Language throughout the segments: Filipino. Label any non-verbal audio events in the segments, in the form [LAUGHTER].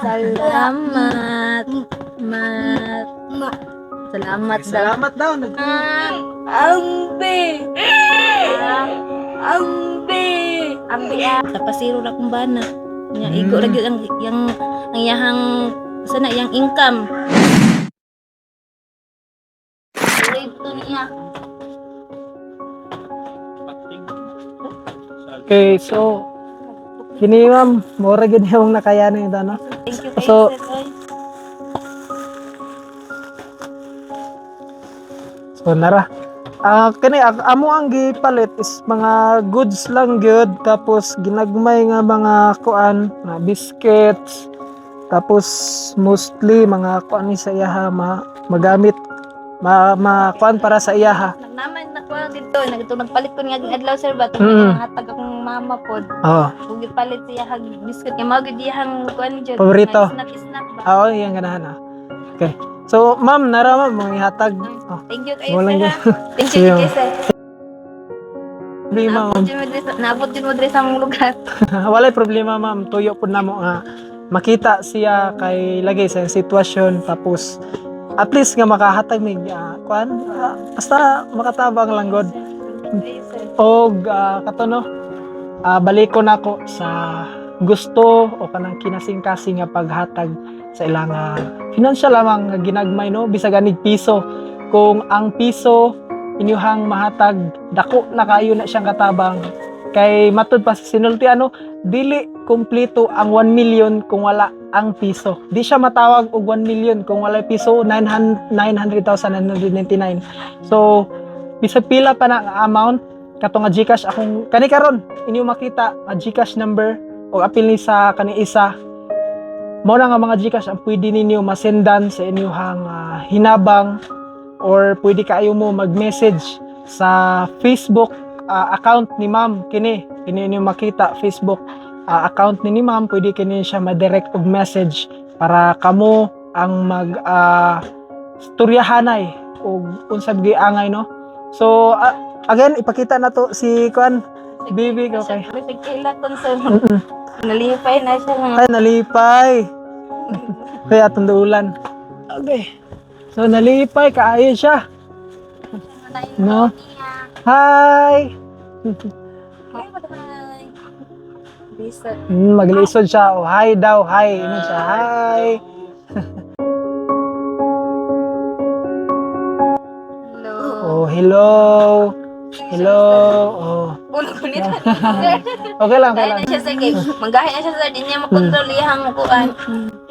Salamat. Mat. Ma. Salamat daw. Salamat daw. Nag Ambe. Ambe. Ambi ah. Tapasiro na kung bana. Nya Hmm. igo lagi ang yang ang yahang sana yang income. Ito niya. Okay, so kini ma'am, mura gid yung nakayanan ito, no? Thank you So- sir. oy. So nara. Ah, kani ak- amo ang gipalit is mga goods lang gyud tapos ginagmay nga mga kuan, na biscuits. Tapos mostly mga kuan ni sa iyaha ma, magamit ma, ma kuan para sa iyaha. Nagnaman ko dito, nagito nagpalit ko nga adlaw sir ba tong Mm. hatag akong mama pod. Oh, Ug gipalit siya hag biscuit nga mao gid iyang kuan jud. Paborito. Snack snack ba. ah, oh, yan ganahan ah. Okay. So, ma'am, nara ma'am, mga ihatag. Oh, Thank you kay Walang sir. ah. Thank you [LAUGHS] Sige, kay sir. problema, Naabot din mo diri sa naabot din mo diri sa among lugar. [LAUGHS] Walay problema, ma'am. Tuyo po na mo nga makita siya kay lagay sa sitwasyon tapos at least nga makahatag mig uh, kuan ah, basta makatabang lang god. Og uh, kato no? Ah, balik ko nako sa gusto o kanang kinasing-kasing nga paghatag sa ilang ah, financial lamang nga ginagmay no? Bisag anig piso. Kung ang piso inyuhang mahatag dako na kayo na siyang katabang. Kay matud pa sa sinulti ano dili kumpleto ang 1 million kung wala ang piso. Di siya matawag og 1 million kung wala piso 900 900,999 so bisag pila pa na amount? Kato nga GCash akong kani karon inyo makita nga GCash number o apil ni sa kani isa. Mo na nga mga GCash ang pwede ninyo masendan sa inyong ah, hinabang or pwede kayo mo mag-message sa Facebook ah, account ni Ma'am kini. Kini inyo makita Facebook ah, account ni ni Ma'am pwede kini siya ma-direct og message para kamo ang mag uh, storyahanay og unsab giangay no so ah, again ipakita na to si Kwan Bibi, okay. Bisag kilaton sir. Mm-mm. Nalipay na siya nga. Ay, nalipay. Kaya atong duulan. Okay. So, nalipay. Kaayo siya. No? Hi! Hi. Bisag. Mm, maglisod siya. Oh, hi daw. Hi. Ano siya? Hi. Hello. Oh, hello. Hello. Oh. Ulo ko nito. [LAUGHS] Okay lang, okay lang. na siya sa game. Manggahin na siya sa di niya makontrol iyang kuan.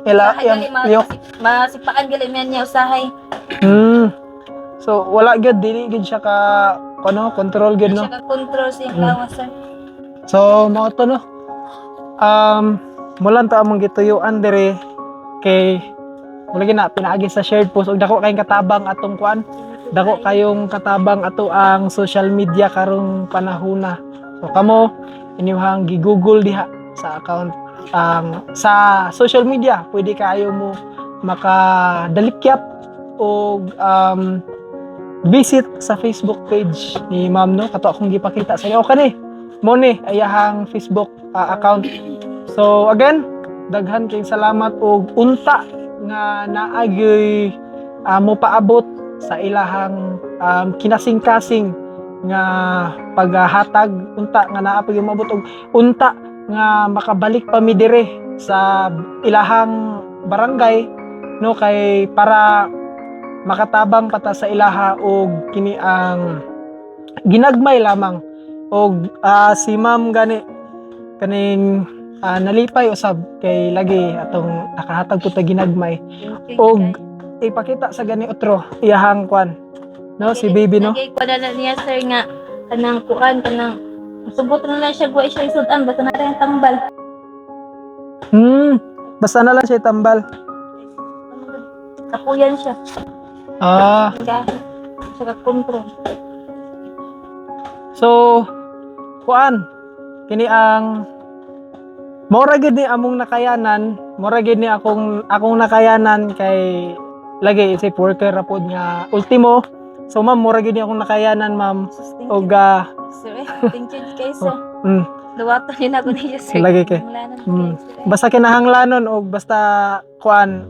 Ila, yung, yung, ma- masipaan gali man niya usahay. hmm. So, wala gyud dili gyud siya ka, ano, control gyud, no? Siya ka control siya Mm. lawas sir. So, mo to no. Um, mulan to among gituyuan dire kay wala gina pinaagi sa shared post ug dako kayong katabang atong kuan. Dako kayong katabang ato ang social media karong panahona so kamo inyuhang gi-google diha sa account ang sa social media. Pwede kayo mo makadalikyat og um, visit sa Facebook page ni Ma'am no? Kato akong gipakita sa inyo. Okay ni mo ni ayahang Facebook ah, account. So again daghan kay salamat og unta nga naagyoy ah, mo paabot sa ilahang um, kinasing-kasing nga paghatag unta nga naa pa mabot og unta nga makabalik pa mi dire sa ilahang barangay no? Kay para makatabang pata sa ilaha og kini ang ginagmay lamang. Og ah, si ma'am gani kaning ah, nalipay usab kay lagi atong nakahatag ko ta ginagmay Og- ipakita sa gani otro iyahang kwan no si baby no Nagay ko na niya sir nga kanang kuan kanang subot na lang siya guwa siya isudan basta na rin tambal. hmm basta na lang siya tambal Kapuyan siya. ah. Siya ka control. so kuan kini ang Mora gid ni among nakayanan, mora gid ni akong akong nakayanan kay lagi isip worker ra pod nga ultimo. So ma'am, mora gid ni akong nakayanan ma'am Thank og ah, Sir, thank you kay sir. [LAUGHS] mm, Duwato yun ako niya, sir. Lagi kay. Sir. Basta kinahanglanon o basta kuan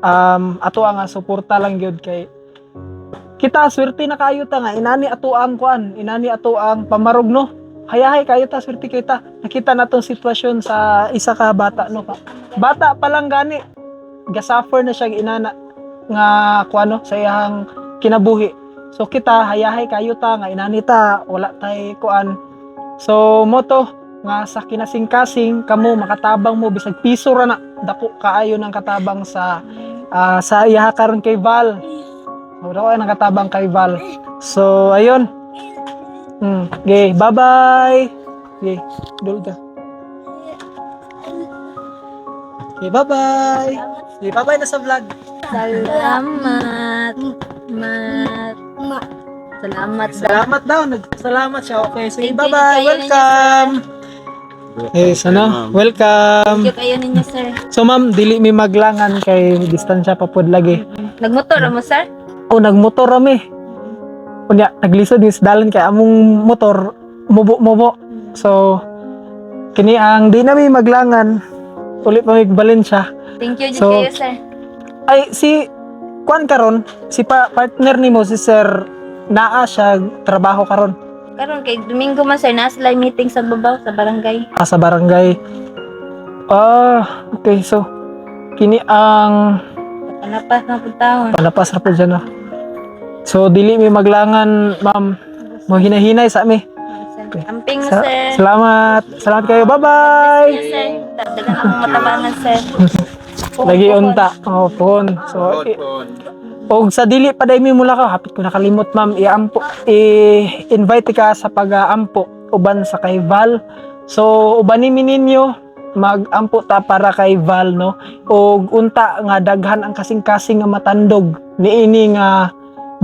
um ato ang suporta lang gyud kay kita swerte na kayo ta nga inani ato ang kuan inani ato ang pamarog no hayahay kayo ta swerte kita nakita na tong sitwasyon sa isa ka bata no ka bata pa lang gani. Gasuffer na siya inana nga kuan no sa iyang kinabuhi. So kita hayahay kayo ta nga inani ta wala tay kuan. So moto nga sa kinasing-kasing kamo makatabang mo bisag piso ra na dako kaayo ng katabang sa ah, sa iya karon kay Val. So dako ay nakatabang kay Val. So ayun hmm okay bye bye okay dul ka okay bye bye okay bye bye na sa vlog Salamat. Mat. Salamat. sa salamat daw salamat siya okay sige Thank you, bye bye kayo ninyo, welcome Yes, ano? Welcome. Thank you kayo ninyo, sir. So ma'am, dili mi maglangan kay distansya pa pod lagi. Nagmotor mo, sir? O nagmotor rami. Unya naglisod ni dalan kay among motor mubo-mubo. So kini ang di na mi maglangan uli pa mi Valencia. Thank you, So, kayo, sir. Ay si kuan karon, si pa, partner nimo si Sir naa siya trabaho karon Karon kay Domingo man, sir, nasa live meeting sa babaw, sa barangay. ah, sa barangay. Ah, okay so kini ang Panapas na po taon. palapas ra po dyan no? So dili mi maglangan ma'am. Mo hinahinay sa mi. Amping sir. salamat. Salamat kayo. Bye-bye. Sir. Dagdagan akong matabangan, sir. [LAUGHS] Lagi unta. Oh, phone. So, i- og sa dili pa dai mi mula ka, hapit ko nakalimot ma'am, i-ampo, i-invite ka sa pag-aampo uban sa kay Val. So, ubanin mi ninyo mag-ampo ta para kay Val no. Og unta nga daghan ang kasing-kasing nga matandog niini nga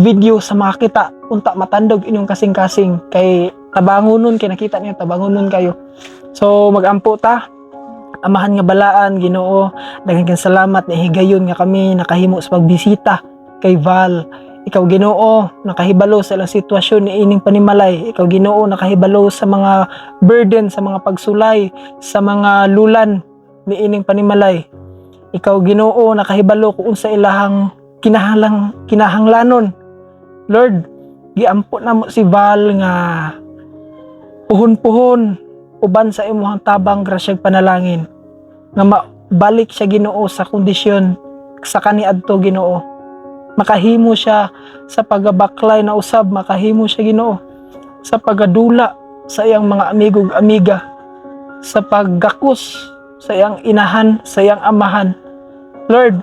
video sa mga kita unta matandog inyong kasing-kasing. Kay tabangonon kay nakita niyo tabangonon kayo. So, mag-ampo ta. Amahan nga balaan Ginoo. Daghan kang salamat ni higayon nga kami nakahimo sa pagbisita kay Val. Ikaw Ginoo nakahibalo sa ilang sitwasyon ni ining panimalay. Ikaw Ginoo nakahibalo sa mga burden sa mga pagsulay sa mga lulan ni ining panimalay. Ikaw Ginoo nakahibalo kung sa ilahang kinahanglang kinahanglanon Lord giampo na mo si Val nga puhon-puhon uban sa imong tabang grasyag panalangin nga mabalik siya Ginoo sa kondisyon sa kaniadto Ginoo. Makahimo siya sa pagabaklay na usab makahimo siya Ginoo sa pagadula sa iyang mga amigog amiga sa paggakos sa iyang inahan sa iyang amahan. Lord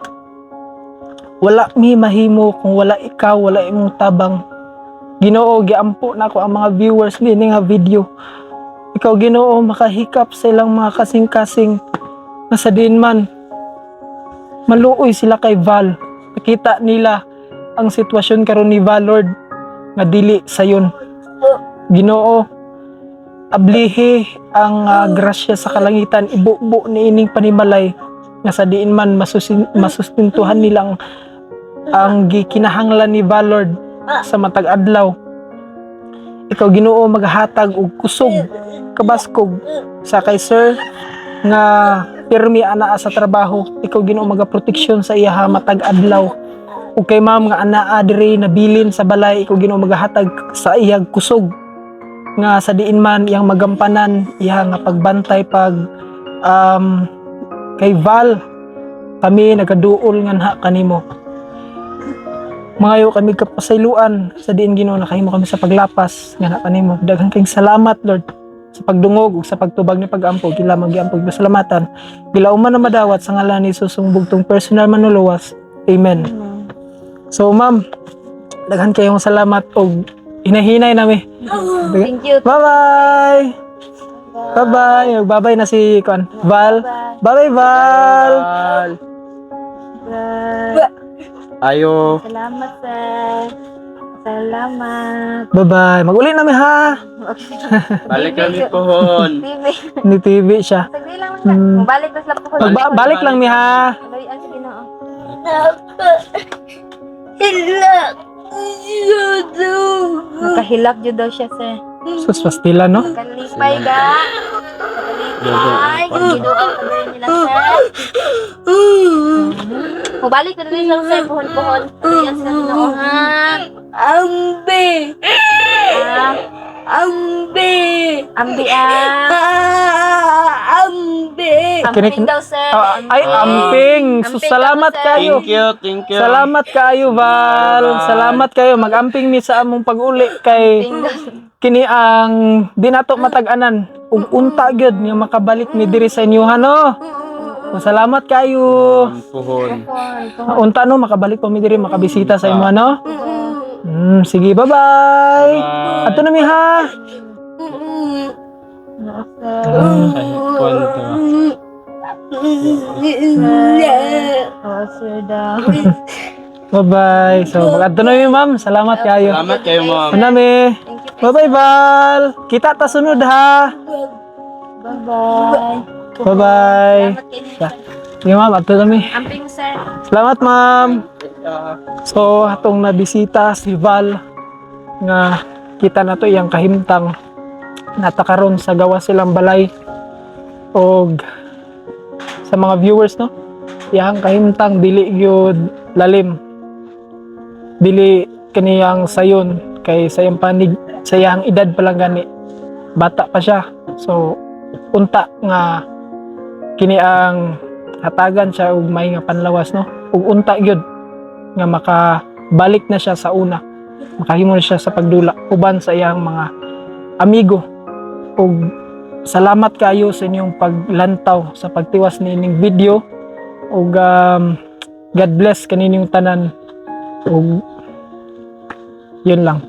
wala mi mahimo kung wala ikaw wala imong tabang. Ginoo giampo na ko ang mga viewers ni nga video. Ikaw Ginoo makahikap sa ilang mga kasing-kasing na sa din man. Maluoy sila kay Val. Nakita nila ang sitwasyon karon ni Val Lord nga dili sayon Ginoo ablihi ang ah, grasya sa kalangitan. Ibubo ni ining panimalay nga sa diin man masusin, masustintuhan nilang ang gikinahanglan ni Val Lord sa matag adlaw. Ikaw Ginoo maghatag og kusog kabaskog. Sa kay sir nga pirmi ana sa trabaho. Ikaw Ginoo magaproteksyon sa iya ha, matag adlaw. Ug kay ma'am nga anaa diri nabilin sa balay. Ikaw Ginoo magahatag sa iyang kusog nga sa diin man iyang magampanan iya nga pagbantay pag um, kay Val. Kami nagaduol nga kanimo Mangayo kami kapasayloan sa diin Ginoo nakahimo kami sa paglapas nga na kanimo. Daghang kayong salamat Lord sa pagdungog ug sa pagtubag ni pag-ampo gila magiampog pasalamatan. Gila uman na madawat sa ngalan ni Jesus bugtong personal manuluwas. Amen. So ma'am, daghan kayong salamat og hinahinay nami. Thank you. Bye-bye. Bye-bye. Bye-bye na si Kwan. Val. Bye-bye Val. Bye. Ayo. Salamat, sir. Salamat. Bye-bye. Mag-uli nami ha. [LAUGHS] Balik kami pohon. TV. Ni TV siya. Sagli lang sir. Hmm. Balik na sila po. Magba- balik lang mi ha. Balian sa Ginoo. Hilak. Nakahilak jud daw siya, sir. Sus, pastila, no? Kalipay ga. Kalipay. Gidoon ka rin nila, sir. [LAUGHS] Mubalik na rin lang, sir. Puhon-puhon. Ayan sa tinuuhan. Ambe! Ah, Ambe! ambi ah. Ah, ambe! Kinik- Amping daw, sir. Ah, ay, amping. Sus, Amping salamat daw, sir. kayo. Thank you, thank you. Salamat kayo, Val. Salamat kayo. Mag-amping mi sa among pag-uli kay Amping daw. kini ang di nato matag-anan. Ug unta gyud nga makabalik mi diri sa inyo no. Salamat kayo. Puhon. Unta no makabalik pa mi diri makabisita sa inyo no. Mm, sige, bye-bye. Ato na mi ha. Bye-bye. So, mag-ato na mi, ma'am. Salamat kayo. Salamat kayo, ma'am. Ano mi? Bye-bye, Val. Kita ta sunod ha. Bye-bye. Bye-bye. Sige, ma'am. Ato na mi. Amping, sir. Salamat, ma'am. So, atong nabisita si Val nga kita na to iyang kahimtang natakaron sa gawa silang balay og sa mga viewers no iyang kahimtang dili gyud lalim dili kaniyang sayon kay sayang panig sa iyang edad pa lang gani bata pa siya. So unta nga kini ang hatagan siya og may nga panlawas no? Ug unta gyud nga makabalik na siya sa una. Makahimo na siya sa pagdula uban sa iyang mga amigo. Ug salamat kayo sa inyong paglantaw sa pagtiwas nining video. Ug um, God bless kaninyong tanan. Ug yun lang